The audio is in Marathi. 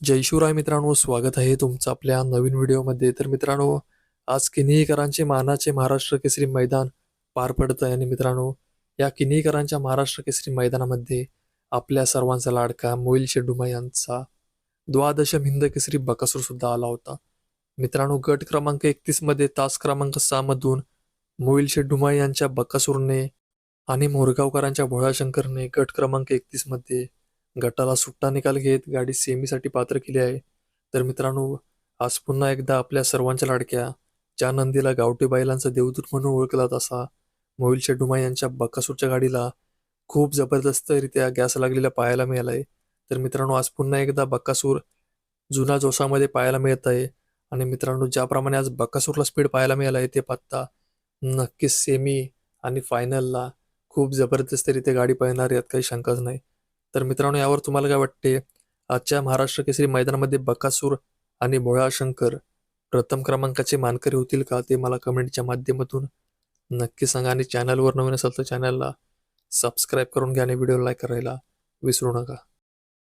जय शिवराय मित्रांनो स्वागत आहे तुमचं आपल्या नवीन व्हिडिओमध्ये. तर मित्रांनो आज किनीकरांचे मानाचे महाराष्ट्र केसरी मैदान पार पडत आहे आणि मित्रांनो या किनीकरांच्या महाराष्ट्र केसरी मैदानामध्ये आपल्या सर्वांचा लाडका मोईल शेडुमा यांचा द्वादशम हिंद केसरी बकासूर सुद्धा आला होता. मित्रांनो गट क्रमांक एकतीसमध्ये तास क्रमांक सहा मधून मोईल शेडुमा यांच्या बकासूरने आणि मोरगावकरांच्या भोळाशंकरने गट क्रमांक एकतीसमध्ये गटाला सुट्टा निकाल घेत गाडी सेमीसाठी पात्र केली आहे. तर मित्रांनो आज पुन्हा एकदा आपल्या सर्वांच्या लाडक्या ज्या नंदीला गावठी बैलांचा देवदूत म्हणून ओळखला तसा मोहिल शेडुमा यांच्या बकासूरच्या गाडीला खूप जबरदस्तरित्या गॅस लागलेला पाहायला मिळालाय. तर मित्रांनो आज पुन्हा एकदा बक्कासूर जुना जोशामध्ये पाहायला मिळत आहे. आणि मित्रांनो ज्याप्रमाणे आज बक्कासूरला स्पीड पाहायला मिळाला आहे ते पत्ता नक्कीच सेमी आणि फायनलला खूप जबरदस्तरित्या गाडी पाहणार यात काही शंकाच नाही. तर मित्रांनो यावर तुम्हाला काय वाटते? आजच्या महाराष्ट्र केसरी मैदानामध्ये बकासूर आणि भोळा शंकर प्रथम क्रमांकाचे मानकरी होतील का ते मला कमेंटच्या माध्यमातून नक्की सांगा आणि चॅनलवर नवीन असेल तर चॅनलला सबस्क्राईब करून घ्या आणि व्हिडिओ लाईक करायला विसरू नका.